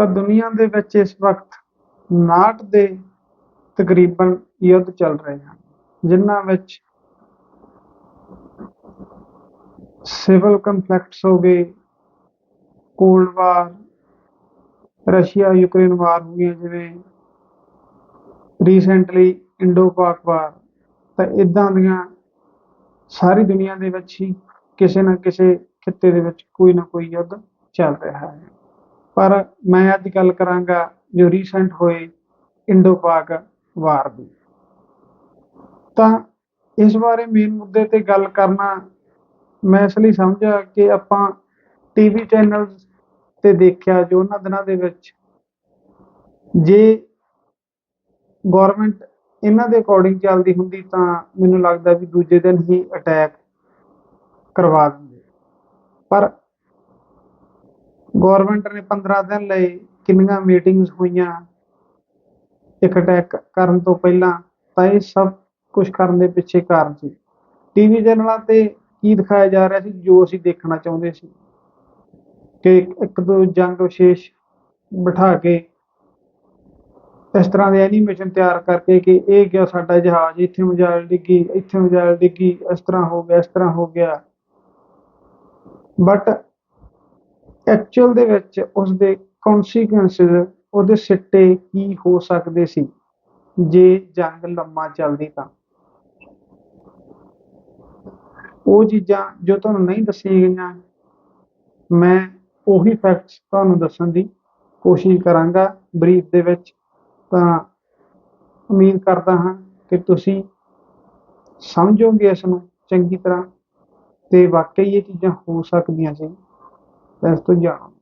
ਤਾਂ ਦੁਨੀਆ ਦੇ ਵਿੱਚ ਇਸ ਵਕਤ 59 ਦੇ ਤਕਰੀਬਨ ਯੁੱਧ ਚੱਲ ਰਹੇ ਹਨ, ਜਿਨ੍ਹਾਂ ਵਿੱਚ ਸਿਵਲ ਕੰਫਲਿਕਟਸ ਹੋ ਗਏ, cold war, Russia Ukraine war ਹੋ ਗਈਆਂ, ਜਿਵੇਂ ਰੀਸੈਂਟਲੀ ਇੰਡੋ ਪਾਕ ਵਾਰ, ਤਾਂ ਇਦਾਂ ਦੀਆਂ ਸਾਰੀ ਦੁਨੀਆ ਦੇ ਵਿੱਚ ਹੀ ਕਿਸੇ ਨਾ ਕਿਸੇ ਖਿੱਤੇ ਦੇ ਵਿੱਚ ਕੋਈ ਨਾ ਕੋਈ ਯੁੱਧ ਚੱਲ ਰਿਹਾ ਹੈ। ਪਰ ਮੈਂ ਅੱਜ ਗੱਲ ਕਰਾਂਗਾ ਜੋ ਰੀਸੈਂਟ ਹੋਏ ਇੰਡੋ ਪਾਕ ਵਾਰ ਦੀ। ਤਾਂ ਇਸ ਬਾਰੇ ਮੇਨ ਮੁੱਦੇ ਤੇ ਗੱਲ ਕਰਨਾ ਮੈਂ ਇਸ ਲਈ ਸਮਝਿਆ ਕਿ ਆਪਾਂ ਟੀਵੀ ਚੈਨਲਸ ਤੇ ਦੇਖਿਆ ਜੋ ਉਹਨਾਂ ਦਿਨਾਂ ਦੇ ਵਿੱਚ ਜੇ ਗਵਰਨਮੈਂਟ ਇਹਨਾਂ ਦੇ ਅਕੋਰਡਿੰਗ ਚੱਲਦੀ ਹੁੰਦੀ ਤਾਂ ਮੈਨੂੰ ਲੱਗਦਾ ਵੀ ਦੂਜੇ ਦਿਨ ਹੀ ਅਟੈਕ ਕਰਵਾ ਦਿੰਦੇ। ਪਰ ਗਵਰਨਮੈਂਟ ਨੇ 15 ਦਿਨ ਲਈ ਕਿੰਨੀਆਂ ਮੀਟਿੰਗਸ ਹੋਈਆਂ, ਇੱਕ ਅਟੈਕ ਕਰਨ ਤੋਂ ਪਹਿਲਾਂ, ਤਾਂ ਇਹ ਸਭ ਕੁਝ ਕਰਨ ਦੇ ਪਿੱਛੇ ਕਾਰਨ ਸੀ। ਟੀਵੀ ਚੈਨਲਾਂ ਤੇ ਕੀ ਦਿਖਾਇਆ ਜਾ ਰਿਹਾ ਸੀ, ਜੋ ਅਸੀਂ ਦੇਖਣਾ ਚਾਹੁੰਦੇ ਸੀ। ਕਿ ਇੱਕ ਦੋ ਜੰਗ ਵਿਸ਼ੇਸ਼ ਬਿਠਾ ਕੇ, ਇਸ ਤਰ੍ਹਾਂ ਦੇ ਐਨੀਮੇਸ਼ਨ ਤਿਆਰ ਕਰਕੇ ਕਿ ਇਹ ਗਿਆ ਸਾਡਾ ਜਹਾਜ਼, ਇੱਥੇ ਮਜਾਲ ਡਿੱਗੀ, ਇੱਥੇ ਮਜਾਲ ਡਿੱਗੀ, ਇਸ ਤਰ੍ਹਾਂ ਹੋ ਗਿਆ, ਇਸ ਤਰ੍ਹਾਂ ਹੋ ਗਿਆ। ਬਟ ਐਕਚੁਅਲ ਦੇ ਵਿੱਚ ਉਸ ਦੇ ਕਨਸੀਕੁਐਂਸਸ ਉਹਦੇ ਸਿੱਟੇ ਕੀ ਹੋ ਸਕਦੇ ਸੀ? ਜੇ ਜੰਗ ਲੰਮਾ ਚੱਲਦੀ ਤਾਂ। ਉਹ ਚੀਜ਼ਾਂ ਜੋ ਤੁਹਾਨੂੰ ਨਹੀਂ ਦੱਸੀਆਂ ਗਈਆਂ, ਮੈਂ ਉਹੀ ਫੈਕਟਸ ਤੁਹਾਨੂੰ ਦੱਸਣ ਦੀ ਕੋਸ਼ਿਸ਼ ਕਰਾਂਗਾ ਬਰੀਫ ਦੇ ਵਿੱਚ। ਤਾਂ ਉਮੀਦ ਕਰਦਾ ਹਾਂ ਕਿ ਤੁਸੀਂ ਸਮਝੋਗੇ ਇਸ ਨੂੰ ਚੰਗੀ ਤਰ੍ਹਾਂ ਤੇ ਵਾਕਈ ਇਹ ਚੀਜ਼ਾਂ ਹੋ ਸਕਦੀਆਂ ਸੀ। ਇਸ ਤੋਂ ਜਾਣੋ।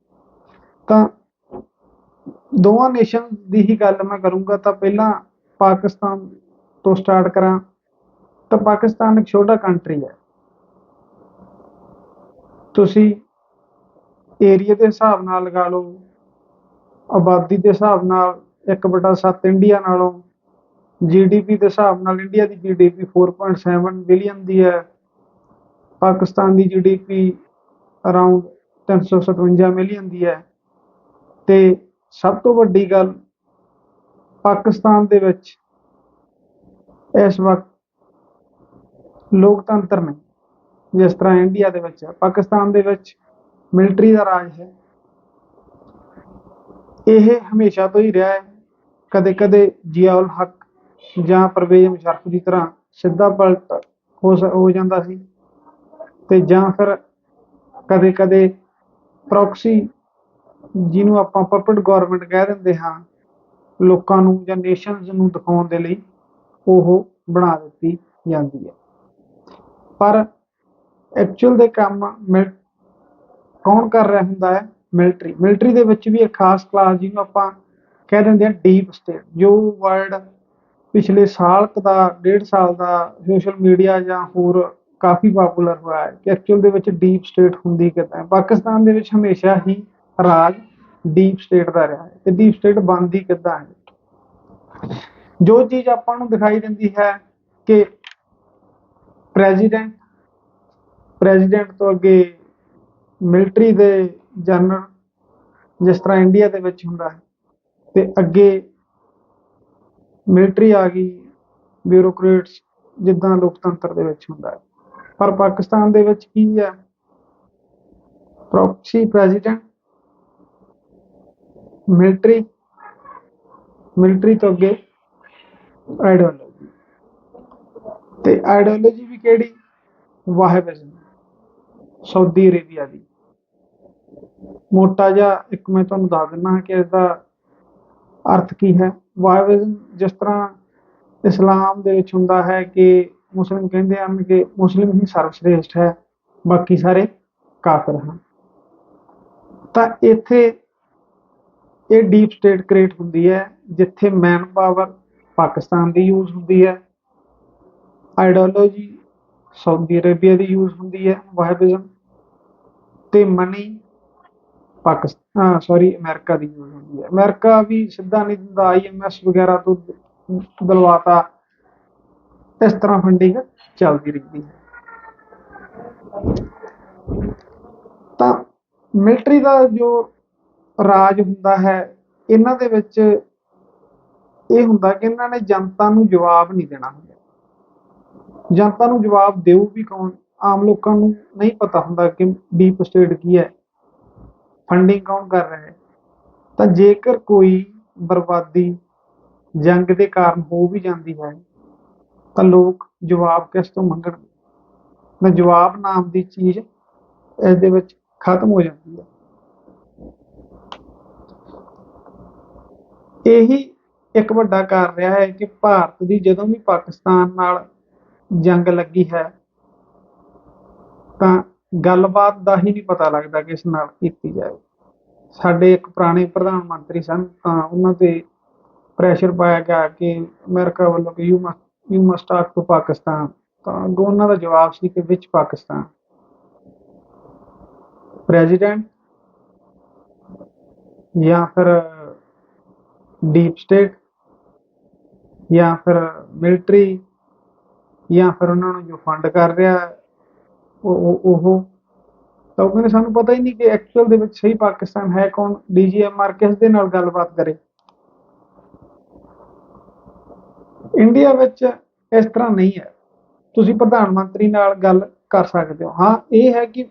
ਤਾਂ ਦੋਵਾਂ ਨੇਸ਼ਨ ਦੀ ਹੀ ਗੱਲ ਮੈਂ ਕਰੂੰਗਾ, ਤਾਂ ਪਹਿਲਾਂ ਪਾਕਿਸਤਾਨ ਤੋਂ ਸਟਾਰਟ ਕਰਾਂ। ਤਾਂ ਪਾਕਿਸਤਾਨ ਇੱਕ ਛੋਟਾ ਕੰਟਰੀ ਹੈ। ਤੁਸੀਂ ਏਰੀਆ ਦੇ ਹਿਸਾਬ ਨਾਲ ਲਗਾ ਲਓ, ਆਬਾਦੀ ਦੇ ਹਿਸਾਬ ਨਾਲ 1/7 ਇੰਡੀਆ ਨਾਲੋਂ ਜੀਡੀਪੀ ਦੇ ਹਿਸਾਬ ਨਾਲ ਇੰਡੀਆ ਦੀ ਜੀਡੀਪੀ 4.7 ਬਿਲੀਅਨ ਦੀ ਹੈ। ਪਾਕਿਸਤਾਨ ਦੀ ਜੀਡੀਪੀ ਅਰਾਊਂਡ 357 ਮਿਲੀਅਨ ਦੀ ਹੈ। ਤੇ ਸਭ ਤੋਂ ਵੱਡੀ ਗੱਲ ਪਾਕਿਸਤਾਨ ਦੇ ਵਿੱਚ ਇਸ ਵਕਤ ਲੋਕਤੰਤਰ ਨਹੀਂ ਜਿਸ ਤਰ੍ਹਾਂ ਇੰਡੀਆ ਦੇ ਵਿੱਚ ਪਾਕਿਸਤਾਨ ਦੇ ਵਿੱਚ ਮਿਲਟਰੀ ਦਾ ਰਾਜ ਹੈ। ਇਹ ਹਮੇਸ਼ਾ ਤੋਂ ਹੀ ਰਿਹਾ ਹੈ। ਕਦੇ ਕਦੇ ਜ਼ਿਆਉਲ ਹਕ ਜਾਂ ਪਰਵੇਜ਼ ਮੁਸ਼ਰਫ ਦੀ ਤਰ੍ਹਾਂ ਸਿੱਧਾ ਪਲਟ ਹੋ ਜਾਂਦਾ ਸੀ। ਤੇ ਜਾਂ ਫਿਰ ਕਦੇ ਕਦੇ ਪ੍ਰੋਕਸੀ ਜਿਹਨੂੰ ਆਪਾਂ ਪਪਟ ਗਵਰਨਮੈਂਟ ਕਹਿ ਦਿੰਦੇ ਹਾਂ, ਲੋਕਾਂ ਨੂੰ ਜਾਂ ਨੇਸ਼ਨਸ ਨੂੰ ਦਿਖਾਉਣ ਦੇ ਲਈ ਉਹ ਬਣਾ ਦਿੱਤੀ ਜਾਂਦੀ ਹੈ। ਪਰ ਐਕਚੁਅਲ ਦੇ ਕੰਮ ਮਿਲ- ਕੌਣ ਕਰ ਰਿਹਾ ਹੁੰਦਾ ਹੈ? ਮਿਲਟਰੀ ਮਿਲਟਰੀ ਦੇ ਵਿੱਚ ਵੀ ਇੱਕ ਖਾਸ ਕਲਾਸ ਜਿਹਨੂੰ ਆਪਾਂ ਕਹਿ ਦਿੰਦੇ ਆ ਡੀਪ ਸਟੇਟ ਜੋ ਵਰਡ ਪਿਛਲੇ ਸਾਲ ਦਾ, ਡੇਢ ਸਾਲ ਦਾ ਸੋਸ਼ਲ ਮੀਡੀਆ ਜਾਂ ਹੋਰ ਕਾਫੀ ਪਪੂਲਰ ਹੋਇਆ ਹੈ ਕਿ ਐਕਚੁਅਲ ਦੇ ਵਿੱਚ ਡੀਪ ਸਟੇਟ ਹੁੰਦੀ ਕਿੱਦਾਂ ਹੈ। ਪਾਕਿਸਤਾਨ ਦੇ ਵਿੱਚ ਹਮੇਸ਼ਾ ਹੀ ਰਾਜ ਡੀਪ ਸਟੇਟ ਦਾ ਰਿਹਾ ਹੈ ਤੇ ਡੀਪ ਸਟੇਟ ਬਣਦੀ ਕਿੱਦਾਂ ਹੈ। ਜੋ ਚੀਜ਼ ਆਪਾਂ ਨੂੰ ਦਿਖਾਈ ਦਿੰਦੀ ਹੈ ਕਿ ਪ੍ਰੈਜ਼ੀਡੈਂਟ ਪ੍ਰੈਜ਼ੀਡੈਂਟ ਤੋਂ ਅੱਗੇ ਮਿਲਟਰੀ ਦੇ ਜਨਰਲ ਜਿਸ ਤਰ੍ਹਾਂ ਇੰਡੀਆ ਦੇ ਵਿੱਚ ਹੁੰਦਾ ਹੈ ਤੇ ਅੱਗੇ ਮਿਲਟਰੀ ਆ ਗਈ ਬਿਊਰੋਕਰੇਟਸ ਜਿੱਦਾਂ ਲੋਕਤੰਤਰ ਦੇ ਵਿੱਚ ਹੁੰਦਾ ਹੈ। ਪਰ ਪਾਕਿਸਤਾਨ ਦੇ ਵਿੱਚ ਕੀ ਹੈ? ਪ੍ਰੋਕਸੀ ਪ੍ਰੈਜ਼ੀਡੈਂਟ ਮਿਲਟਰੀ ਮਿਲਟਰੀ ਤੋਂ ਅੱਗੇ ਆਈਡੀਓਲੋਜੀ ਤੇ ਆਈਡੀਓਲੋਜੀ ਵੀ ਕਿਹੜੀ? ਵਾਹਿਬਿਜ਼ਮ ਸਾਊਦੀ ਅਰੇਬੀਆ ਦੀ। ਮੋਟਾ ਜਿਹਾ ਇੱਕ ਮੈਂ ਤੁਹਾਨੂੰ ਦੱਸ ਦਿੰਦਾ ਕਿ ਇਸ ਦਾ ਅਰਥ ਕੀ ਹੈ। ਵਾਹਿਬਿਜ਼ਮ ਜਿਸ ਤਰ੍ਹਾਂ ਇਸਲਾਮ ਦੇ ਵਿੱਚ ਹੁੰਦਾ ਹੈ ਕਿ ਮੁਸਲਿਮ ਕਹਿੰਦੇ ਹਨ ਕਿ ਮੁਸਲਿਮ ਹੀ ਸਰਵਸ਼੍ਰੇਸ਼ਟ ਹੈ, ਬਾਕੀ ਸਾਰੇ ਕਾਫਰ ਹਨ। ਤਾਂ ਇੱਥੇ ਇਹ ਡੀਪ ਸਟੇਟ ਕ੍ਰੀਏਟ ਹੁੰਦੀ ਹੈ, ਜਿੱਥੇ ਮੈਨ ਪਾਵਰ ਪਾਕਿਸਤਾਨ ਦੀ ਯੂਜ਼ ਹੁੰਦੀ ਹੈ ਆਈਡੀਓਲੋਜੀ ਸਾਊਦੀ ਅਰੇਬੀਆ ਦੀ ਯੂਜ਼ ਹੁੰਦੀ ਹੈ ਵਾਹਿਬਿਜ਼ਮ ਤੇ ਮਨੀ ਪਾਕਿਸਤਾਨ ਸੌਰੀ ਅਮਰੀਕਾ ਦੀ ਯੂਜ਼ ਹੁੰਦੀ ਹੈ। ਅਮਰੀਕਾ ਵੀ ਸਿੱਧਾ ਨਹੀਂ ਦਿੰਦਾ ਆਈਐਮਐਸ ਵਗੈਰਾ ਤੋਂ ਦਿਲਵਾਤਾ ਇਸ ਤਰ੍ਹਾਂ ਫੰਡਿੰਗ ਚੱਲਦੀ ਰਹਿੰਦੀ ਹੈ। ਤਾਂ ਮਿਲਟਰੀ ਦਾ ਜੋ ਰਾਜ ਹੁੰਦਾ ਹੈ, ਇਹਨਾਂ ਦੇ ਵਿੱਚ ਇਹ ਹੁੰਦਾ ਕਿ ਇਹਨਾਂ ਨੇ ਜਨਤਾ ਨੂੰ ਜਵਾਬ ਨਹੀਂ ਦੇਣਾ ਹੁੰਦਾ। ਜਨਤਾ ਨੂੰ ਜਵਾਬ ਦੇਊ ਵੀ ਕੌਣ? ਆਮ ਲੋਕਾਂ ਨੂੰ ਨਹੀਂ ਪਤਾ ਹੁੰਦਾ ਕਿ ਡੀਪ ਸਟੇਟ ਕੀ ਹੈ ਫੰਡਿੰਗ ਕੌਣ ਕਰ ਰਿਹਾ ਹੈ। ਤਾਂ ਜੇਕਰ ਕੋਈ ਬਰਬਾਦੀ ਜੰਗ ਦੇ ਕਾਰਨ ਹੋ ਵੀ ਜਾਂਦੀ ਹੈ ਤਾਂ ਲੋਕ ਜਵਾਬ ਕਿਸ ਤੋਂ ਮੰਗਣਗੇ? ਤਾਂ ਜਵਾਬ ਨਾਮ ਦੀ ਚੀਜ਼ ਇਸ ਦੇ ਵਿੱਚ ਖਤਮ ਹੋ ਜਾਂਦੀ ਹੈ। ਇਹੀ ਇੱਕ ਵੱਡਾ ਕਾਰਨ ਰਿਹਾ ਹੈ ਕਿ ਭਾਰਤ ਦੀ ਜਦੋਂ ਵੀ ਪਾਕਿਸਤਾਨ ਨਾਲ ਜੰਗ ਲੱਗੀ ਹੈ, ਤਾਂ ਗੱਲਬਾਤ ਦਾ ਹੀ ਨਹੀਂ ਪਤਾ ਲੱਗਦਾ ਕਿਸ ਨਾਲ ਕੀਤੀ ਜਾਏ ਸਾਡੇ ਇੱਕ ਪੁਰਾਣੇ ਪ੍ਰਧਾਨ ਮੰਤਰੀ ਸਨ ਤਾਂ ਉਹਨਾਂ ਤੇ ਪ੍ਰੈਸ਼ਰ ਪਾਇਆ ਗਿਆ ਕਿ ਅਮਰੀਕਾ ਵੱਲੋਂ ਕਿ you must you must talk to Pakistan. ਤਾਂ ਅੱਗੋਂ ਉਹਨਾਂ ਦਾ ਜਵਾਬ ਸੀ ਕਿ ਵਿੱਚ ਪਾਕਿਸਤਾਨ। ਪ੍ਰੈਜ਼ੀਡੈਂਟ ਜਾਂ ਫਿਰ ਡੀਪ ਸਟੇਟ ਜਾਂ ਫਿਰ ਮਿਲਟਰੀ ਜਾਂ ਫਿਰ ਉਹਨਾਂ ਨੂੰ ਜੋ ਫੰਡ ਕਰ ਰਿਹਾ ਉਹ ਉਹ ਉਹ। ਤਾਂ ਉਹ ਕਹਿੰਦੇ, ਸਾਨੂੰ ਪਤਾ ਹੀ ਨਹੀਂ ਕਿ ਐਕਚੁਅਲ ਦੇ ਵਿੱਚ ਸਹੀ ਪਾਕਿਸਤਾਨ ਹੈ ਕੌਣ? ਡੀਜੀਐਮਆਰ ਕਿਸ ਦੇ ਨਾਲ ਗੱਲਬਾਤ ਕਰੇ? ਇੰਡੀਆ ਵਿੱਚ ਇਸ ਤਰ੍ਹਾਂ ਨਹੀਂ ਹੈ। ਤੁਸੀਂ ਪ੍ਰਧਾਨ ਮੰਤਰੀ ਨਾਲ ਗੱਲ ਕਰ ਸਕਦੇ ਹੋ। ਹਾਂ, ਇਹ ਹੈ ਕਿ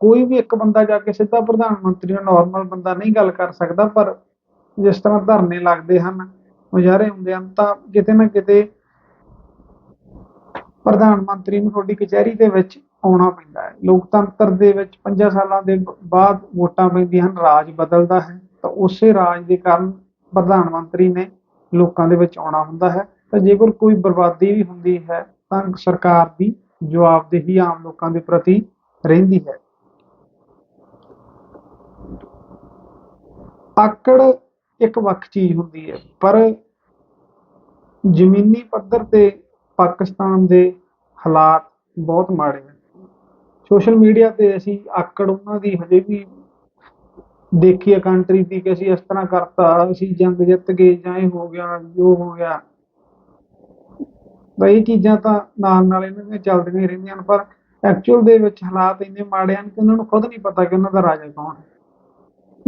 ਕੋਈ ਵੀ ਇੱਕ ਬੰਦਾ ਜਾ ਕੇ ਸਿੱਧਾ ਪ੍ਰਧਾਨ ਮੰਤਰੀ ਨਾਲ ਨਾਰਮਲ ਬੰਦਾ ਨਹੀਂ ਗੱਲ ਕਰ ਸਕਦਾ, ਪਰ ਜਿਸ ਤਰ੍ਹਾਂ ਧਰਨੇ ਲੱਗਦੇ ਹਨ, ਮੁਜ਼ਾਹਰੇ ਹੁੰਦੇ ਹਨ, ਤਾਂ ਕਿਤੇ ਨਾ ਕਿਤੇ ਪ੍ਰਧਾਨ ਮੰਤਰੀ ਨੂੰ ਤੁਹਾਡੀ ਕਚਹਿਰੀ ਦੇ ਵਿੱਚ ਆਉਣਾ ਪੈਂਦਾ ਹੈ। ਲੋਕਤੰਤਰ ਦੇ ਵਿੱਚ 50 ਸਾਲਾਂ ਦੇ ਬਾਅਦ ਵੋਟਾਂ ਪੈਂਦੀਆਂ ਹਨ, ਰਾਜ ਬਦਲਦਾ ਹੈ, ਤਾਂ ਉਸੇ ਰਾਜ ਦੇ ਕਾਰਨ ਪ੍ਰਧਾਨ ਮੰਤਰੀ ਨੇ ਲੋਕਾਂ ਦੇ ਵਿੱਚ ਆਉਣਾ ਹੁੰਦਾ ਹੈ। ਤਾਂ ਜੇਕਰ ਕੋਈ ਬਰਬਾਦੀ ਵੀ ਹੁੰਦੀ ਹੈ, ਤਾਂ ਸਰਕਾਰ ਦੀ ਜਵਾਬਦੇਹੀ ਆਮ ਲੋਕਾਂ ਦੇ ਪ੍ਰਤੀ ਰਹਿੰਦੀ ਹੈ। ਆਕੜ ਇੱਕ ਵੱਖ ਚੀਜ਼ ਹੁੰਦੀ ਹੈ, ਪਰ ਜ਼ਮੀਨੀ ਪੱਧਰ ਤੇ ਪਾਕਿਸਤਾਨ ਦੇ ਹਾਲਾਤ ਬਹੁਤ ਮਾੜੇ ਹਨ ਸੋਸ਼ਲ ਮੀਡੀਆ ਤੇ ਅਸੀਂ ਆਕੜ ਉਹਨਾਂ ਦੀ ਹਜੇ ਵੀ ਦੇਖੀ ਹੈ, ਕੰਟਰੀ ਦੀ ਕਿ ਅਸੀਂ ਇਸ ਤਰ੍ਹਾਂ ਕਰਤਾ, ਅਸੀਂ ਜੰਗ ਜਿੱਤ ਗਏ, ਜਾਂ ਇਹ ਹੋ ਗਿਆ, ਜੋ ਹੋ ਗਿਆ। ਤਾਂ ਇਹ ਚੀਜ਼ਾਂ ਤਾਂ ਨਾਲ ਨਾਲ ਇਹਨਾਂ ਦੀਆਂ ਚੱਲਦੀਆਂ ਹੀ ਰਹਿੰਦੀਆਂ ਹਨ ਪਰ ਐਕਚੁਅਲ ਦੇ ਵਿੱਚ ਹਾਲਾਤ ਇੰਨੇ ਮਾੜੇ ਹਨ ਕਿ ਉਹਨਾਂ ਨੂੰ ਖੁਦ ਨਹੀਂ ਪਤਾ ਕਿ ਉਹਨਾਂ ਦਾ ਰਾਜਾ ਕੌਣ ਹੈ।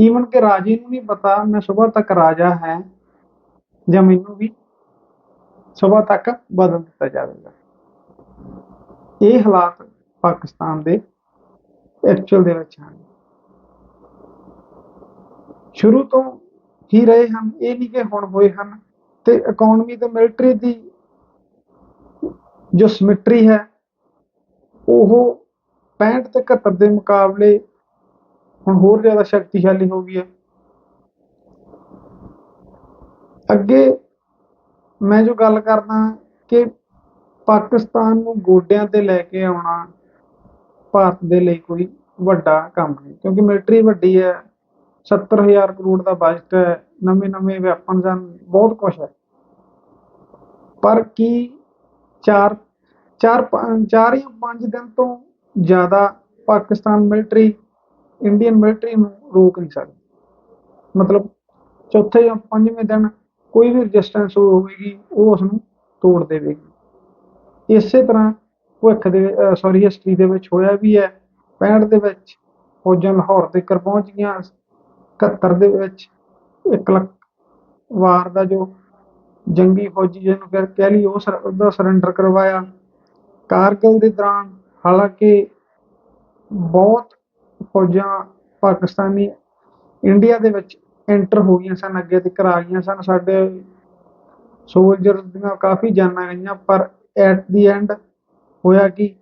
ਈਵਨ ਕਿ ਰਾਜੇ ਨੂੰ ਨਹੀਂ ਪਤਾ, ਮੈਂ ਸਵੇਰ ਤੱਕ ਰਾਜਾ ਹੈ ਜਾਂ ਮੈਨੂੰ ਵੀ ਸਵੇਰ ਤੱਕ ਬਦਲ ਦਿੱਤਾ ਜਾਵੇਗਾ। ਇਹ ਹਾਲਾਤ ਪਾਕਿਸਤਾਨ ਦੇ ਐਕਚੁਅਲ ਦੇ ਵਿੱਚ ਹਨ। ਸ਼ੁਰੂ ਤੋਂ ਹੀ ਰਹੇ ਹਨ, ਇਹ ਨਹੀਂ ਕਿ ਹੁਣ ਹੋਏ ਹਨ, ਤੇ ਇਕਨੋਮੀ ਤੇ ਮਿਲਟਰੀ ਦੀ ਜੋ ਸਿਮਟਰੀ ਹੈ, ਉਹ 65 ਤੇ 71 ਦੇ ਮੁਕਾਬਲੇ ਹੁਣ ਹੋਰ ਜ਼ਿਆਦਾ ਸ਼ਕਤੀਸ਼ਾਲੀ ਹੋ ਗਈ ਹੈ। ਅੱਗੇ ਮੈਂ ਜੋ ਗੱਲ ਕਰਦਾ ਕਿ ਪਾਕਿਸਤਾਨ ਨੂੰ ਗੋਡਿਆਂ ਤੇ ਲੈ ਕੇ ਆਉਣਾ ਭਾਰਤ ਦੇ ਲਈ ਕੋਈ ਵੱਡਾ ਕੰਮ ਨਹੀਂ, ਕਿਉਂਕਿ ਮਿਲਟਰੀ ਵੱਡੀ ਹੈ 70000 ਕਰੋੜ ਦਾ ਬਜਟ ਹੈ, ਨਵੇਂ ਨਵੇਂ ਵੈਪਨਸ ਹਨ, ਬਹੁਤ ਕੁਝ ਹੈ। ਪਰ ਕੀ ਚਾਰ ਚਾਰ ਪੰਜ- ਚਾਰ ਜਾਂ ਪੰਜ ਦਿਨ ਤੋਂ ਜ਼ਿਆਦਾ ਪਾਕਿਸਤਾਨ ਮਿਲਟਰੀ ਇੰਡੀਅਨ ਮਿਲਟਰੀ ਨੂੰ ਰੋਕ ਨਹੀਂ ਸਕਦੀ। ਮਤਲਬ ਚੌਥੇ ਜਾਂ ਪੰਜਵੇਂ ਦਿਨ ਕੋਈ ਵੀ ਰੈਜ਼ਿਸਟੈਂਸ ਹੋਵੇਗੀ, ਉਹ ਉਸ ਨੂੰ ਤੋੜ ਦੇਵੇਗੀ। ਇਸੇ ਤਰ੍ਹਾਂ ਭਵਿੱਖ ਦੇ ਸੌਰੀ ਹਿਸਟਰੀ ਦੇ ਵਿੱਚ ਹੋਇਆ ਵੀ ਹੈ। 65 ਦੇ ਵਿੱਚ ਫੌਜਾਂ ਲਾਹੌਰ ਤੱਕ ਪਹੁੰਚ ਗਈਆਂ। 71 ਦੇ ਵਿੱਚ ਇੱਕ ਲੱਖ ਵਾਰ ਦਾ ਜੋ ਜੰਗੀ ਫੌਜੀ ਜਿਹਨੂੰ ਕਹਿ ਲਈ ਉਹ ਸਰ- ਉਹਦਾ ਸਰੈਂਡਰ ਕਰਵਾਇਆ। ਕਾਰਗਿਲ ਦੇ ਦੌਰਾਨ, ਹਾਲਾਂਕਿ ਬਹੁਤ ਫੌਜਾਂ ਪਾਕਿਸਤਾਨੀ ਇੰਡੀਆ ਦੇ ਵਿੱਚ ਐਂਟਰ ਹੋ ਗਈਆਂ ਸਨ, ਅੱਗੇ ਤੱਕ ਆ ਗਈਆਂ ਸਨ। ਸਾਡੇ ਸੋਲਜਰ ਦੀਆਂ ਕਾਫੀ ਜਾਨਾਂ ਗਈਆਂ ਪਰ ਐਟ ਦੀ ਐਂਡ ਹੋਇਆ ਕਿ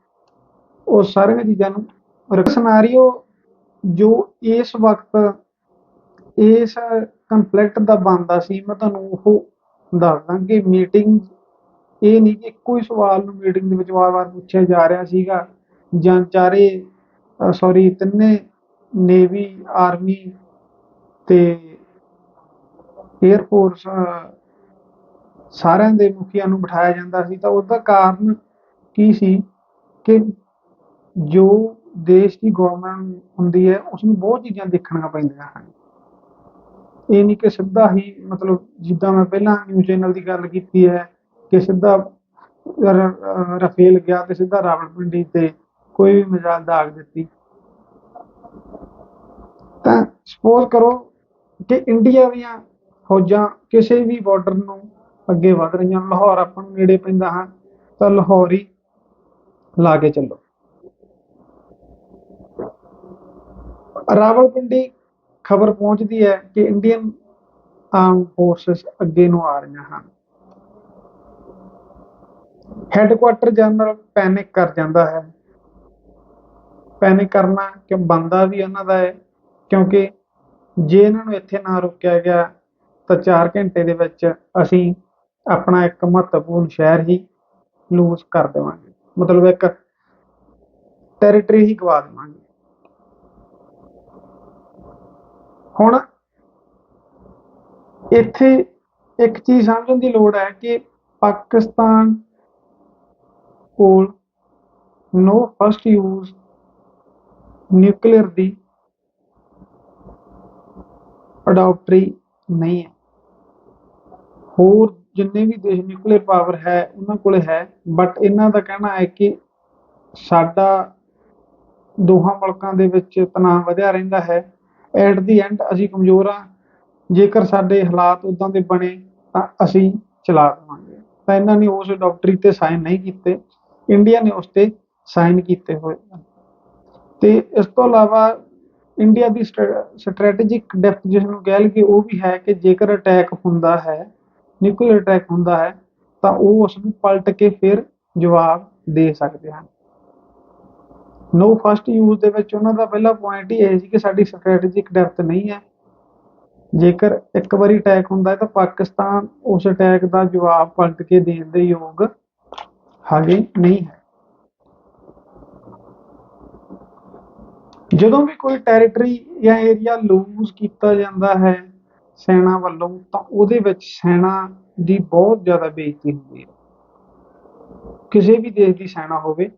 ਉਹ ਸਾਰੀਆਂ ਚੀਜ਼ਾਂ ਨੂੰ ਸਿਨੈਰੀਓ ਜੋ ਇਸ ਵਕਤ ਇਸ ਕੰਫਲਿਕਟ ਦਾ ਬਣਦਾ ਸੀ, ਮੈਂ ਤੁਹਾਨੂੰ ਉਹ ਦੱਸਦਾ ਕਿ ਮੀਟਿੰਗ ਇਹ ਨਹੀਂ ਕਿ ਇੱਕੋ ਹੀ ਸਵਾਲ ਨੂੰ ਮੀਟਿੰਗ ਦੇ ਵਿੱਚ ਵਾਰ-ਵਾਰ ਪੁੱਛਿਆ ਜਾ ਰਿਹਾ ਸੀਗਾ। ਜਾਂ ਚਾਰੇ ਸੌਰੀ ਤਿੰਨੇ ਨੇਵੀ ਆਰਮੀ ਤੇ 에ਅਰ ਫੋਰਸ ਸਾਰਿਆਂ ਦੇ ਮੁਖੀਆਂ ਨੂੰ ਬਿਠਾਇਆ ਜਾਂਦਾ ਸੀ। ਤਾਂ ਉਹਦਾ ਕਾਰਨ ਕੀ ਸੀ ਕਿ ਜੋ ਦੇਸ਼ ਦੀ ਗਵਰਨਮੈਂਟ ਹੁੰਦੀ ਹੈ ਉਸ ਨੂੰ ਬਹੁਤ ਚੀਜ਼ਾਂ ਦੇਖਣੀਆਂ ਪੈਂਦੀਆਂ ਹਨ। ਇਹ ਨਹੀਂ ਕਿ ਸਿੱਧਾ ਹੀ ਮਤਲਬ ਜਿੱਦਾਂ ਮੈਂ ਪਹਿਲਾਂ ਨਿਊਜ਼ ਚੈਨਲ ਦੀ ਗੱਲ ਕੀਤੀ ਹੈ ਕਿ ਸਿੱਧਾ ਰ- ਰਫੇਲ ਗਿਆ ਤੇ ਸਿੱਧਾ ਰਾਵਲਪਿੰਡੀ ਤੇ ਕੋਈ ਵੀ ਮਿਸਾਲ ਦਾਗ ਦਿੱਤੀ। ਤਾਂ ਸਪੋਜ਼ ਕਰੋ ਕਿ ਇੰਡੀਆ ਦੀਆਂ ਫੌਜਾਂ ਕਿਸੇ ਵੀ ਬਾਰਡਰ ਨੂੰ ਅੱਗੇ ਵਧ ਰਹੀਆਂ, ਲਾਹੌਰ ਆਪਾਂ ਨੂੰ ਨੇੜੇ ਪੈਂਦਾ ਹਾਂ, ਤਾਂ ਲਾਹੌਰ ਹੀ ਲਾ ਕੇ ਚੱਲੋ। ਰਾਵਲਪਿੰਡੀ ਖਬਰ ਪਹੁੰਚਦੀ ਹੈ ਕਿ ਇੰਡੀਅਨ ਆਰਮ ਫੋਰਸਸ ਅੱਗੇ ਨੂੰ ਆ ਰਹੀਆਂ ਹਨ। ਹੈੱਡਕੁਆਟਰ ਜਨਰਲ ਪੈਨਿਕ ਕਰ ਜਾਂਦਾ ਹੈ। ਪੈਨਿਕ ਕਰਨਾ ਕਿ ਬੰਦਾ ਵੀ ਉਹਨਾਂ ਦਾ ਹੈ? ਕਿਉਂਕਿ ਜੇ ਇਹਨਾਂ ਨੂੰ ਇੱਥੇ ਨਾ ਰੋਕਿਆ ਗਿਆ, ਤਾਂ 4 ਘੰਟੇ ਦੇ ਵਿੱਚ ਅਸੀਂ ਆਪਣਾ ਇੱਕ ਮਹੱਤਵਪੂਰਨ ਸ਼ਹਿਰ ਹੀ ਲੂਜ਼ ਕਰ ਦੇਵਾਂਗੇ। ਮਤਲਬ ਇੱਕ ਟੈਰੀਟਰੀ ਹੀ ਗਵਾ ਦੇਵਾਂਗੇ। ਹੁਣ ਇੱਥੇ ਇੱਕ ਚੀਜ਼ ਸਮਝਣ ਦੀ ਲੋੜ ਹੈ ਕਿ ਪਾਕਿਸਤਾਨ ਕੋਲ ਨੋ ਫਸਟ ਯੂਜ਼ ਨਿਊਕਲੀਅਰ ਦੀ ਅਡਾਪਟਰੀ ਨਹੀਂ ਹੈ। ਹੋਰ ਜਿੰਨੇ ਵੀ ਦੇਸ਼ ਨਿਊਕਲੀਅਰ ਪਾਵਰ ਹੈ, ਉਹਨਾਂ ਕੋਲ ਹੈ ਬਟ ਇਹਨਾਂ ਦਾ ਕਹਿਣਾ ਹੈ ਕਿ ਸਾਡਾ ਦੋਹਾਂ ਮੁਲਕਾਂ ਦੇ ਵਿੱਚ ਤਣਾਅ ਵਧਿਆ ਰਹਿੰਦਾ ਹੈ। ਐਟ ਦੀ ਐਂਡ ਅਸੀਂ ਕਮਜ਼ੋਰ ਹਾਂ। ਜੇਕਰ ਸਾਡੇ ਹਾਲਾਤ ਉਦਾਂ ਦੇ ਬਣੇ ਤਾਂ ਅਸੀਂ ਚਲਾ ਦੇਵਾਂਗੇ। ਤਾਂ ਇਹਨਾਂ ਨੇ ਉਸ ਡਾਕਟਰੀ ਤੇ ਸਾਈਨ ਨਹੀਂ ਕੀਤੇ। ਇੰਡੀਆ ਨੇ ਉਸ ਤੇ ਸਾਈਨ ਕੀਤੇ ਹੋਏ ਹਨ। ਤੇ ਇਸ ਤੋਂ ਇਲਾਵਾ ਇੰਡੀਆ ਦੀ ਸਟ੍ਰੈਟੇਜਿਕ ਡੈਪਥ ਜਿਸ ਨੂੰ ਕਹਿ ਲਈਏ, ਉਹ ਵੀ ਹੈ ਕਿ ਜੇਕਰ ਅਟੈਕ ਹੁੰਦਾ ਹੈ ਨਿਊਕਲੀਅਰ ਅਟੈਕ ਹੁੰਦਾ ਹੈ, ਤਾਂ ਉਹ ਉਸ ਨੂੰ ਪਲਟ ਕੇ ਫਿਰ ਜਵਾਬ ਦੇ ਸਕਦੇ ਹਨ। ਨੋ ਫਸਟ ਯੂਜ਼ ਦੇ ਵਿੱਚ ਉਹਨਾਂ ਦਾ ਪਹਿਲਾ ਪੁਆਇੰਟ ਹੀ ਇਹ ਸੀ ਕਿ ਸਾਡੀ ਸਟ੍ਰੈਟੇਜਿਕ ਡੈਪਥ ਨਹੀਂ ਹੈ। ਜੇਕਰ ਇੱਕ ਵਾਰੀ ਅਟੈਕ ਹੁੰਦਾ ਹੈ, ਤਾਂ ਪਾਕਿਸਤਾਨ ਉਸ ਅਟੈਕ ਦਾ ਜਵਾਬ ਪਲਟ ਕੇ ਦੇਣ ਦੇ ਯੋਗ ਹਾਲੇ ਨਹੀਂ ਹੈ। ਜਦੋਂ ਵੀ ਕੋਈ ਟੈਰੀਟਰੀ ਜਾਂ ਏਰੀਆ ਲੂਜ਼ ਕੀਤਾ ਜਾਂਦਾ ਹੈ ਸੈਨਾ ਵੱਲੋਂ, ਤਾਂ ਉਹਦੇ ਵਿੱਚ ਸੈਨਾ ਦੀ ਬਹੁਤ ਜ਼ਿਆਦਾ ਬੇਇੱਜ਼ਤੀ ਹੁੰਦੀ ਹੈ। ਕਿਸੇ ਵੀ ਦੇਸ਼ ਦੀ ਸੈਨਾ ਹੋਵੇ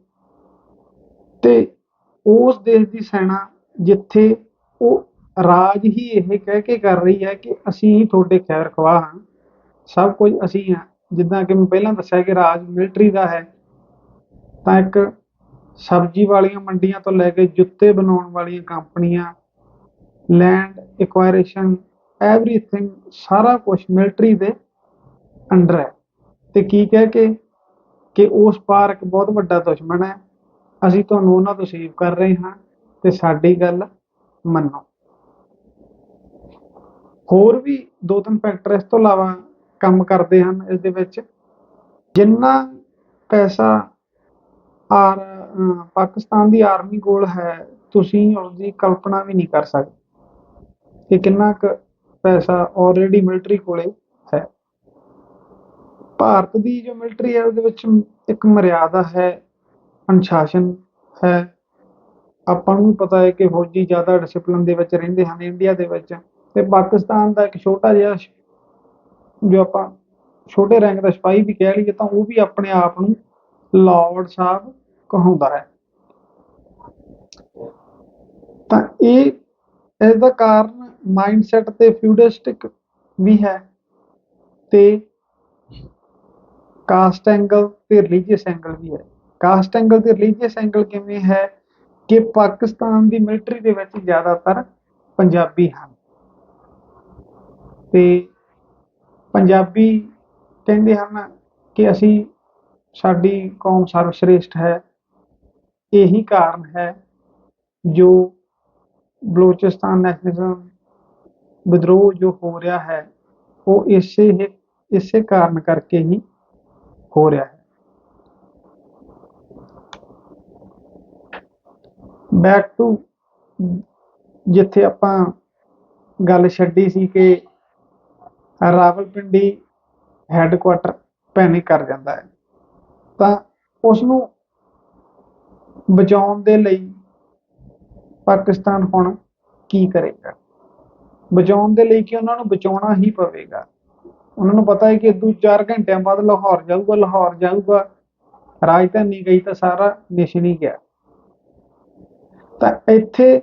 ਤੇ ਉਸ ਦੇਸ਼ ਦੀ ਸੈਨਾ ਜਿੱਥੇ ਉਹ ਰਾਜ ਹੀ ਇਹ ਕਹਿ ਕੇ ਕਰ ਰਹੀ ਹੈ ਕਿ ਅਸੀਂ ਤੁਹਾਡੇ ਖੈਰ ਖਵਾਹ ਹਾਂ, ਸਭ ਕੁਝ ਅਸੀਂ ਹਾਂ ਜਿੱਦਾਂ ਕਿ ਮੈਂ ਪਹਿਲਾਂ ਦੱਸਿਆ ਕਿ ਰਾਜ ਮਿਲਟਰੀ ਦਾ ਹੈ, ਤਾਂ ਇੱਕ ਸਬਜ਼ੀ ਵਾਲੀਆਂ ਮੰਡੀਆਂ ਤੋਂ ਲੈ ਕੇ ਜੁੱਤੇ ਬਣਾਉਣ ਵਾਲੀਆਂ ਕੰਪਨੀਆਂ ਲੈਂਡ ਐਕਵਾਇਰੇਸ਼ਨ ਐਵਰੀਥਿੰਗ ਸਾਰਾ ਕੁਝ ਮਿਲਟਰੀ ਦੇ ਅੰਡਰ ਹੈ। ਤੇ ਕੀ ਕਹਿ ਕੇ ਕਿ ਉਸ ਪਾਰ ਇੱਕ ਬਹੁਤ ਵੱਡਾ ਦੁਸ਼ਮਣ ਹੈ, ਅਸੀਂ ਤੁਹਾਨੂੰ ਉਹਨਾਂ ਤੋਂ ਸੇਵ ਕਰ ਰਹੇ ਹਾਂ ਤੇ ਸਾਡੀ ਗੱਲ ਮੰਨੋ। ਹੋਰ ਵੀ ਦੋ ਤਿੰਨ ਫੈਕਟਰ ਇਸ ਤੋਂ ਇਲਾਵਾ ਕੰਮ ਕਰਦੇ ਹਨ ਇਸ ਦੇ ਵਿੱਚ। ਜਿੰਨਾ ਪੈਸਾ ਆਰ ਪਾਕਿਸਤਾਨ ਦੀ ਆਰਮੀ ਕੋਲ ਹੈ, ਤੁਸੀਂ ਉਸ ਦੀ ਕਲਪਨਾ ਵੀ ਨਹੀਂ ਕਰ ਸਕਦੇ। ਕਿ ਕਿੰਨਾ ਕੁ ਪੈਸਾ ਆਲਰੇਡੀ ਮਿਲਟਰੀ ਕੋਲੇ ਹੈ। ਭਾਰਤ ਦੀ ਜੋ ਮਿਲਟਰੀ ਹੈ, ਉਹਦੇ ਵਿੱਚ ਇੱਕ ਮਰਿਆਦਾ ਹੈ, ਅਨੁਸ਼ਾਸਨ ਹੈ। ਆਪਾਂ ਨੂੰ ਵੀ ਪਤਾ ਹੈ ਕਿ ਫੌਜੀ ਜ਼ਿਆਦਾ ਡਿਸਪਲਿਨ ਦੇ ਵਿੱਚ ਰਹਿੰਦੇ ਹਨ ਇੰਡੀਆ ਦੇ ਵਿੱਚ। ਤੇ ਪਾਕਿਸਤਾਨ ਦਾ ਇੱਕ ਛੋਟਾ ਜਿਹਾ ਜੋ ਆਪਾਂ ਛੋਟੇ ਰੈਂਕ ਦਾ ਸਿਪਾਹੀ ਵੀ ਕਹਿ ਲਈਏ ਤਾਂ ਉਹ ਵੀ ਆਪਣੇ ਆਪ ਨੂੰ ਲਾਰਡ ਸਾਹਿਬ ਕਹਾਉਂਦਾ ਹੈ। ਤਾਂ ਇਹ ਇਸ ਦਾ ਕਾਰਨ ਮਾਈਂਡਸੈਟ ਤੇ ਫਿਊਡਲਿਸਟਿਕ ਵੀ ਹੈ ਤੇ ਕਾਸਟ ਐਂਗਲ ਤੇ ਰਿਲੀਜੀਅਸ ਐਂਗਲ ਵੀ ਹੈ। ਕਾਸਟ ਐਂਗਲ ਤੇ ਰਿਲੀਜੀਅਸ ਐਂਗਲ ਕਿਵੇਂ ਹੈ ਕਿ ਪਾਕਿਸਤਾਨ ਦੀ ਮਿਲਟਰੀ ਦੇ ਵਿੱਚ ਜ਼ਿਆਦਾਤਰ ਪੰਜਾਬੀ ਹਨ। ਤੇ ਪੰਜਾਬੀ ਕਹਿੰਦੇ ਹਨ ਕਿ ਅਸੀਂ, ਸਾਡੀ ਕੌਮ ਸਰਵਸ਼੍ਰੇਸ਼ਟ ਹੈ। ਇਹੀ ਕਾਰਨ ਹੈ ਜੋ ਬਲੋਚਿਸਤਾਨ ਨੈਸ਼ਨਲਿਜ਼ਮ ਵਿਦਰੋਹ ਜੋ ਹੋ ਰਿਹਾ ਹੈ, ਉਹ ਇਸੇ ਇਸੇ ਕਾਰਨ ਕਰਕੇ ਹੀ ਹੋ ਰਿਹਾ ਹੈ। ਬੈਕ ਟੂ ਜਿੱਥੇ ਆਪਾਂ ਗੱਲ ਛੱਡੀ ਸੀ ਕਿ ਰਾਵਲਪਿੰਡੀ ਹੈੱਡਕੁਆਟਰ ਪੈਨਿਕ ਕਰ ਜਾਂਦਾ ਹੈ। ਤਾਂ ਉਸ ਨੂੰ ਬਚਾਉਣ ਦੇ ਲਈ ਪਾਕਿਸਤਾਨ ਹੁਣ ਕੀ ਕਰੇਗਾ? ਬਚਾਉਣ ਦੇ ਲਈ ਕਿ ਉਹਨਾਂ ਨੂੰ ਬਚਾਉਣਾ ਹੀ ਪਵੇਗਾ? ਉਹਨਾਂ ਨੂੰ ਪਤਾ ਹੈ ਕਿ ਦੋ ਚਾਰ ਘੰਟਿਆਂ ਬਾਅਦ ਲਾਹੌਰ ਜਾਊਗਾ ਲਾਹੌਰ ਜਾਊਗਾ, ਰਾਜਧਾਨੀ ਗਈ ਤਾਂ ਸਾਰਾ ਨੇਸ਼ਨ ਹੀ ਗਿਆ। ਤਾਂ ਇੱਥੇ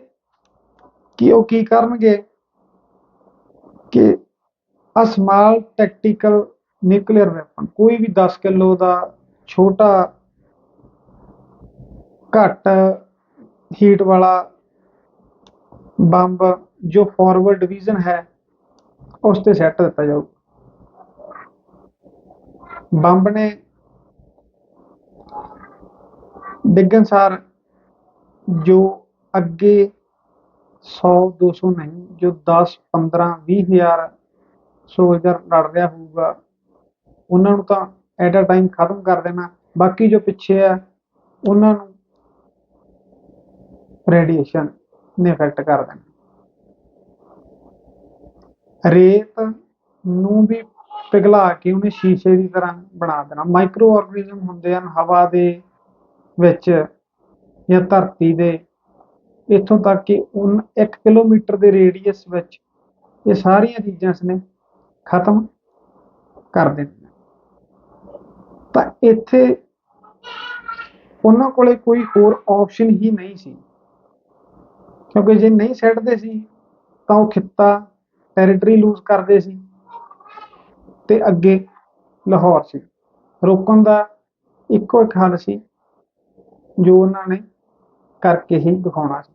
ਕਿ ਉਹ ਕੀ ਕਰਨਗੇ? ਕਿ ਆ ਸਮਾਲ ਟੈਕਟੀਕਲ ਨਿਊਕਲੀਅਰ ਵੈਪਨ ਕੋਈ ਵੀ 10 ਕਿਲੋ ਦਾ ਛੋਟਾ ਘੱਟ ਹੀਟ ਵਾਲਾ ਬੰਬ ਜੋ ਫਾਰਵਰਡ ਡਿਵੀਜ਼ਨ ਹੈ, ਉਸ ਤੇ ਸੈੱਟ ਦਿੱਤਾ ਜਾਊਗਾ ਬੰਬ ਨੇ ਡਿੱਗਣ ਸਾਰ ਜੋ ਅੱਗੇ 100 200 ਨਹੀਂ, ਜੋ 10 15 20 ਹਜ਼ਾਰ ਸੋਲਜਰ ਲੜ ਰਿਹਾ ਹੋਊਗਾ। ਉਹਨਾਂ ਨੂੰ ਤਾਂ ਐਟ ਅ ਟਾਈਮ ਖਤਮ ਕਰ ਦੇਣਾ। ਬਾਕੀ ਜੋ ਪਿੱਛੇ ਆ, ਉਹਨਾਂ ਨੂੰ ਰੇਡੀਏਸ਼ਨ ਨੇ ਇਫੈਕਟ ਕਰ ਦੇਣਾ। ਰੇਤ ਨੂੰ ਵੀ ਪਿਘਲਾ ਕੇ ਉਹਨੇ ਸ਼ੀਸ਼ੇ ਦੀ ਤਰ੍ਹਾਂ ਬਣਾ ਦੇਣਾ। ਮਾਈਕਰੋ ਆਰਗੇਨਿਜ਼ਮ ਹੁੰਦੇ ਹਨ, ਹਵਾ ਦੇ ਵਿੱਚ ਜਾਂ ਧਰਤੀ ਦੇ। ਇੱਥੋਂ ਤੱਕ ਕਿ 1 ਕਿਲੋਮੀਟਰ ਦੇ ਰੇਡੀਅਸ ਵਿੱਚ ਇਹ ਸਾਰੀਆਂ ਚੀਜ਼ਾਂ ਇਸਨੇ ਖਤਮ ਕਰ ਦਿੱਤੀਆਂ ਤਾਂ ਇੱਥੇ ਉਹਨਾਂ ਕੋਲੇ ਕੋਈ ਹੋਰ ਆਪਸ਼ਨ ਹੀ ਨਹੀਂ ਸੀ। ਕਿਉਂਕਿ ਜੇ ਨਹੀਂ ਛੱਡਦੇ ਸੀ, ਤਾਂ ਉਹ ਖਿੱਤਾ ਟੈਰੀਟਰੀ ਲੂਜ਼ ਕਰਦੇ ਸੀ ਤੇ ਅੱਗੇ ਲਾਹੌਰ ਸੀ। ਰੋਕਣ ਦਾ ਇੱਕੋ ਇੱਕ ਹੱਲ ਸੀ, ਜੋ ਉਹਨਾਂ ਨੇ ਕਰਕੇ ਹੀ ਦਿਖਾਉਣਾ ਸੀ।